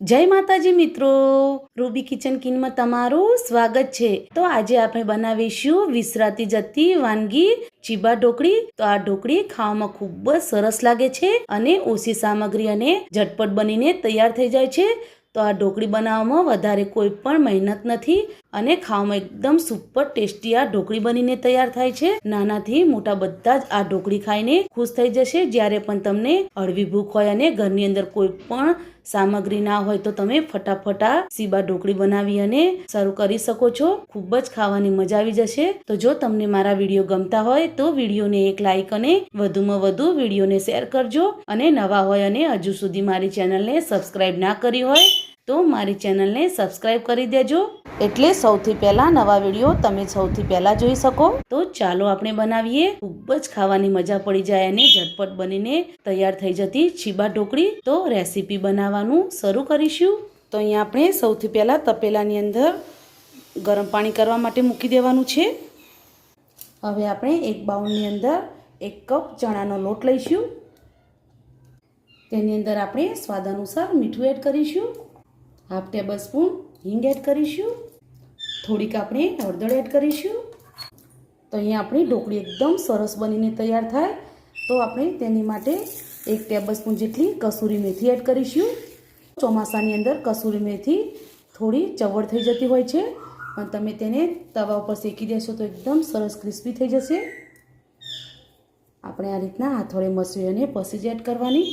જય માતાજી મિત્રો. રૂબી કિચન કિનમાં તમારું સ્વાગત છે. તો આજે આપણે બનાવીશું વિસરાતી જતી વાનગી ચીબા ઢોકળી. તો આ ઢોકળી ખાવામાં ખૂબ જ સરસ લાગે છે અને ઓછી સામગ્રી અને ઝટપટ બનીને તૈયાર થઈ જાય છે. તો આ ઢોકળી બનાવવામાં વધારે કોઈ પણ મહેનત નથી. અને ખાવામાં એકદમ સુપર ટેસ્ટી આ ઢોકળી બનીને તૈયાર થાય છે. નાનાથી મોટા બધા જ આ ઢોકળી ખાઈને ખુશ થઈ જશે. જ્યારે પણ તમને હળવી ભૂખ હોય અને ઘરની અંદર કોઈ પણ સામગ્રી ના હોય તો તમે ફટાફટ આ સીબા ઢોકળી બનાવી અને શરૂ કરી શકો છો. ખૂબ જ ખાવાની મજા આવી જશે. તો જો તમને મારા વીડિયો ગમતા હોય તો વિડીયોને એક લાઇક અને વધુમાં વધુ વિડીયોને શેર કરજો. અને નવા હોય અને હજુ સુધી મારી ચેનલને સબસ્ક્રાઇબ ના કરી હોય તો મારી ચેનલને સબસ્ક્રાઈબ કરી દેજો. એટલે સૌથી પહેલા નવા વીડિયો તમે સૌથી પહેલા જોઈ શકો. તો ચાલો આપણે બનાવીએ. ખૂબ જ ખાવાની મજા પડી જાય અને ઝટપટ બનીને તૈયાર થઈ જતી છીબા ઢોકળી. તો રેસીપી બનાવવાનું શરૂ કરીશું. તો અહીંયા આપણે સૌથી પહેલાં તપેલાની અંદર ગરમ પાણી કરવા માટે મૂકી દેવાનું છે. હવે આપણે એક બાઉલની અંદર એક કપ ચણાનો લોટ લઈશું. તેની અંદર આપણે સ્વાદ અનુસાર મીઠું એડ કરીશું. હાફ ટેબલ સ્પૂન હિંગ એડ કરીશું. થોડીક આપણે હળદર એડ કરીશું. તો અહીંયા આપણી ઢોકળી એકદમ સરસ બનીને તૈયાર થાય. તો આપણે તેની માટે એક ટેબલ સ્પૂન જેટલી કસૂરી મેથી એડ કરીશું. ચોમાસાની અંદર કસૂરી મેથી થોડી ચવડ થઈ જતી હોય છે. પણ તમે તેને તવા ઉપર શેકી દેશો તો એકદમ સરસ ક્રિસ્પી થઈ જશે. આપણે આ રીતના હાથોડે મસળી અને પછી જ એડ કરવાની.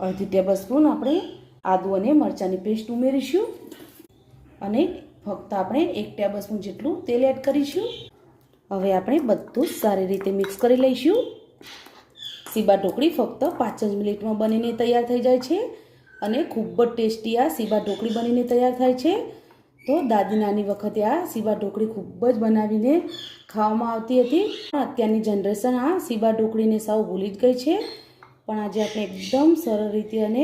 અડધી ટેબલ સ્પૂન આપણે આદુ અને મરચાંની પેસ્ટ ઉમેરીશું. અને ફક્ત આપણે એક ટેબલ સ્પૂન જેટલું તેલ એડ કરીશું. હવે આપણે બધું સારી રીતે મિક્સ કરી લઈશું. સીબા ઢોકળી ફક્ત પાંચ જ મિનિટમાં બનીને તૈયાર થઈ જાય છે. અને ખૂબ જ ટેસ્ટી આ સીબા ઢોકળી બનીને તૈયાર થાય છે. તો દાદી નાની વખતે આ સીબા ઢોકળી ખૂબ જ બનાવીને ખાવામાં આવતી હતી. પણ અત્યારની જનરેશન આ સીબા ઢોકળીને સાવ ભૂલી જ ગઈ છે. પણ આજે આપણે એકદમ સરળ રીતે અને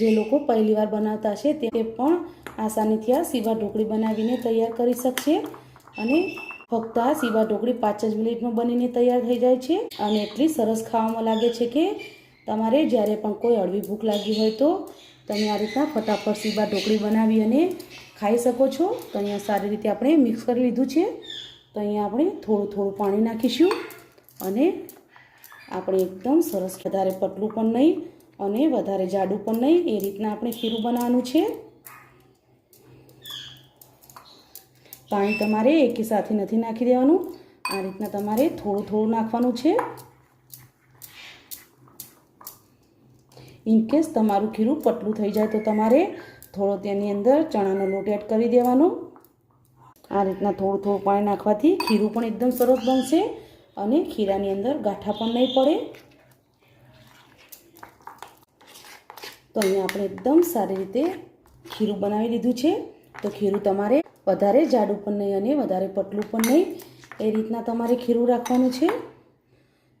જે લોકો પહેલીવાર બનાવતા છે તે પણ આસાનીથી આ સીવા ઢોકળી બનાવીને તૈયાર કરી શકશે. અને ફક્ત આ સીવા ઢોકળી પાંચ જ મિનિટમાં બનીને તૈયાર થઈ જાય છે. અને એટલી સરસ ખાવામાં લાગે છે કે તમારે જ્યારે પણ કોઈ હળવી ભૂખ લાગી હોય તો તમે આ રીતના ફટાફટ સીવા ઢોકળી બનાવી અને ખાઈ શકો છો. તો અહીંયા સારી રીતે આપણે મિક્સ કરી લીધું છે. તો અહીંયા આપણે થોડું થોડું પાણી નાખીશું અને આપણે એકદમ સરસ વધારે પતલું પણ નહીં અને વધારે જાડું પણ નહીં. એ રીતના આપણે ખીરું બનાવવાનું છે. પાણી તમારે એકી સાથે નથી નાખી દેવાનું. આ રીતના તમારે થોડું થોડું નાખવાનું છે. ઇનકેસ તમારું ખીરું પતલું થઈ જાય તો તમારે થોડો તેની અંદર ચણાનો લોટ એડ કરી દેવાનો. આ રીતના થોડું થોડું પાણી નાખવાથી ખીરું પણ એકદમ સરસ બનશે. અને ખીરાની અંદર ગાંઠા પણ નહીં પડે. તો અહીંયા આપણે એકદમ સારી રીતે ખીરું બનાવી લીધું છે. તો ખીરું તમારે વધારે જાડું પણ નહીં અને વધારે પતલું પણ નહીં. એ રીતના તમારે ખીરું રાખવાનું છે.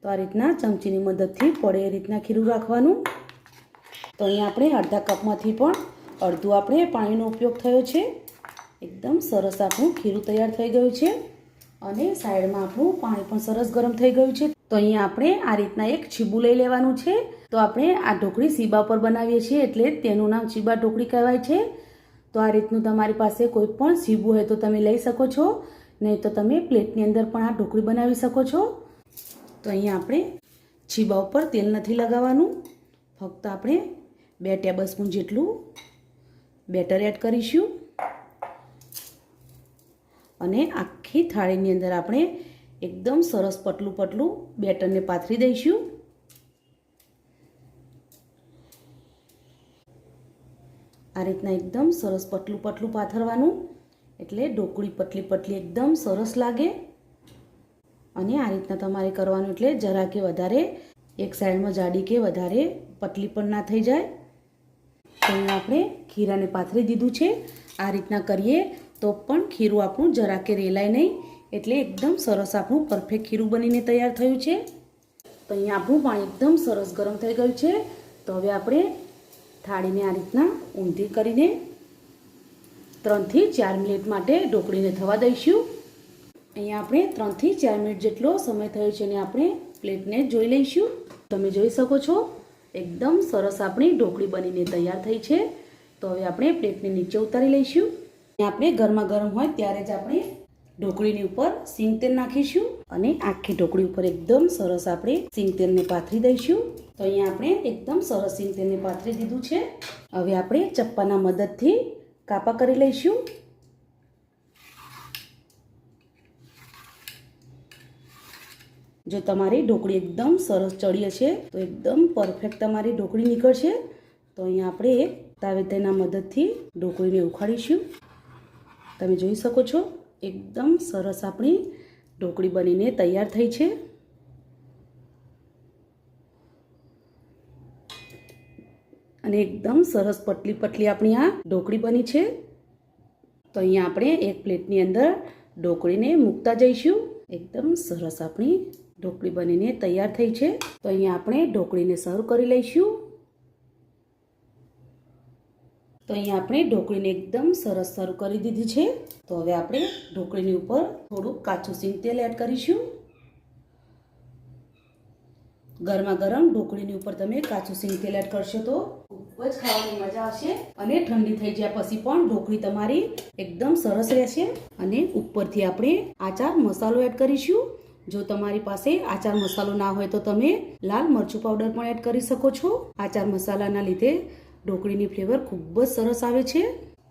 તો આ રીતના ચમચીની મદદથી પડે એ રીતના ખીરું રાખવાનું. તો અહીંયા આપણે અડધા કપમાંથી પણ અડધું આપણે પાણીનો ઉપયોગ થયો છે. એકદમ સરસ આપણું ખીરું તૈયાર થઈ ગયું છે. અને સાઈડમાં આપણું પાણી પણ સરસ ગરમ થઈ ગયું છે. તો અહીંયા આપણે આ રીતના એક છીબું લઈ લેવાનું છે. તો આપણે આ ઢોકળી સીબા પર બનાવીએ છીએ એટલે તેનું નામ ચીબા ઢોકળી કહેવાય છે. તો આ રીતનું તમારી પાસે કોઈ પણ સીબું હોય તો તમે લઈ શકો છો. નહીં તો તમે પ્લેટની અંદર પણ આ ઢોકળી બનાવી શકો છો. તો અહીંયા આપણે છીબા ઉપર તેલ નથી લગાવવાનું. ફક્ત આપણે બે ટેબલ જેટલું બેટર એડ કરીશું. અને આખી થાળીની અંદર આપણે એકદમ સરસ પતલું પતલું બેટરને પાથરી દઈશું. આ રીતના એકદમ સરસ પતલું પતલું પાથરવાનું, એટલે ઢોકળી પતલી પતલી એકદમ સરસ લાગે. અને આ રીતના તમારે કરવાનું એટલે જરા કે વધારે, એક સાઈડમાં જાડી કે વધારે પતલી પણ ના થઈ જાય. તેને આપણે ખીરાને પાથરી દીધું છે. આ રીતના કરીએ. તો પણ ખીરું આપણું જરા કે રેલાય નહીં. એટલે એકદમ સરસ આપણું પરફેક્ટ ખીરું બનીને તૈયાર થયું છે. તો અહીંયા આપણું પાણી એકદમ સરસ ગરમ થઈ ગયું છે. તો હવે આપણે થાળીને આ રીતના ઊંધી કરીને ત્રણથી ચાર મિનિટ માટે ઢોકળીને થવા દઈશું. અહીંયા આપણે ત્રણથી ચાર મિનિટ જેટલો સમય થયો છે અને આપણે પ્લેટને જોઈ લઈશું. તમે જોઈ શકો છો, એકદમ સરસ આપણી ઢોકળી બનીને તૈયાર થઈ છે. તો હવે આપણે પ્લેટને નીચે ઉતારી લઈશું. આપણે ગરમા ગરમ હોય ત્યારે જ આપણે ઢોકળીની ઉપર સિંગ તેલ નાખીશું અને આખી ઢોકળી ઉપર એકદમ સરસ આપણે સિંગ તેલને પાથરી દઈશું. તો અહીંયા આપણે એકદમ સરસ સિંગ તેલને પાથરી દીધું છે. હવે આપણે ચપ્પાના મદદથી કાપા કરી લઈશું. જો તમારી ઢોકળી એકદમ સરસ ચડીએ છે તો એકદમ પરફેક્ટ તમારી ઢોકળી નીકળશે. તો અહીંયા આપણે એક તાવેતરના મદદથી ઢોકળીને ઉખાડીશું. તમે જોઈ શકો છો, એકદમ સરસ આપણી ઢોકળી બનીને તૈયાર થઈ છે. અને એકદમ સરસ પટલી પટલી આપણી આ ઢોકળી બની છે. તો અહીંયા આપણે એક પ્લેટની અંદર ઢોકળીને મૂકતા જઈશું. એકદમ સરસ આપણી ઢોકળી બનીને તૈયાર થઈ છે. તો અહીંયા આપણે ઢોકળીને સર્વ કરી લઈશું. તો અહીંયા આપણે ઢોકળીને એકદમ સરસ સર્વ કરી દીધી છે. તો હવે આપણે ઢોકળીની ઉપર થોડુંક કાચું સિંગ તેલ એડ કરીશું. ગરમા ગરમ ઢોકળીની ઉપર તમે કાચું સિંગ તેલ એડ કરશો તો ખૂબ જ ખાવાની મજા આવશે અને ઠંડી થઈ ગયા પછી પણ ઢોકળી તમારી એકદમ સરસ રહેશે. અને ઉપરથી આપણે આચાર મસાલો એડ કરીશું. જો તમારી પાસે આચાર મસાલો ના હોય તો તમે લાલ મરચું પાવડર પણ એડ કરી શકો છો. આચાર મસાલાના લીધે ઢોકળીની ફ્લેવર ખૂબ જ સરસ આવે છે.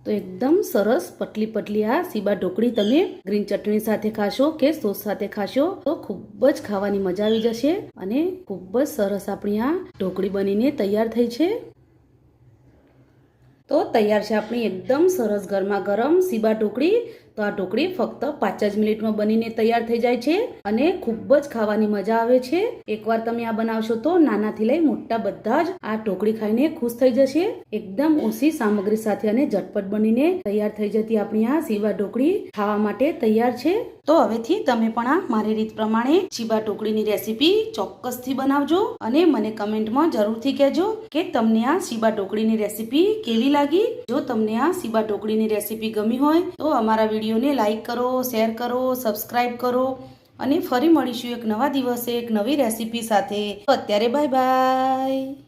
તો એકદમ સરસ પટલી પટલી આ સીબા ઢોકળી તમે ગ્રીન ચટણી સાથે ખાશો કે સોસ સાથે ખાશો તો ખૂબ જ ખાવાની મજા આવી જશે અને ખૂબ જ સરસ આપણી આ ઢોકળી બનીને તૈયાર થઈ છે. તો તૈયાર છે આપણી એકદમ સરસ ગરમા ગરમ સીબા ઢોકળી. તો આ ઢોકળી ફક્ત પાંચ જ મિનિટમાં બનીને તૈયાર થઈ જાય છે અને ખૂબ જ ખાવાની મજા આવે છે. એકવાર તમે આ બનાવશો તો નાનાથી લઈ મોટા બધા જ આ ઢોકળી ખાઈને ખુશ થઈ જશે. એકદમ ઓછી સામગ્રી સાથે અને ઝટપટ બનીને તૈયાર થઈ જતી આપણી આ સીવા ઢોકળી ખાવા માટે તૈયાર છે. તો હવેથી તમે પણ આ મારી રીત પ્રમાણે ચીબા ઢોકળીની રેસીપી ચોક્કસથી બનાવજો અને મને કમેન્ટમાં જરૂરથી કહેજો કે તમને આ સીબા ઢોકળીની રેસીપી કેવી લાગી. જો તમને આ સીબા ઢોકળીની રેસીપી ગમી હોય તો અમારા વિડીયોને લાઇક કરો, શેર કરો સબસ્ક્રાઈબ કરો અને ફરી મળીશું એક નવા દિવસે એક નવી રેસીપી સાથે. અત્યારે બાય બાય.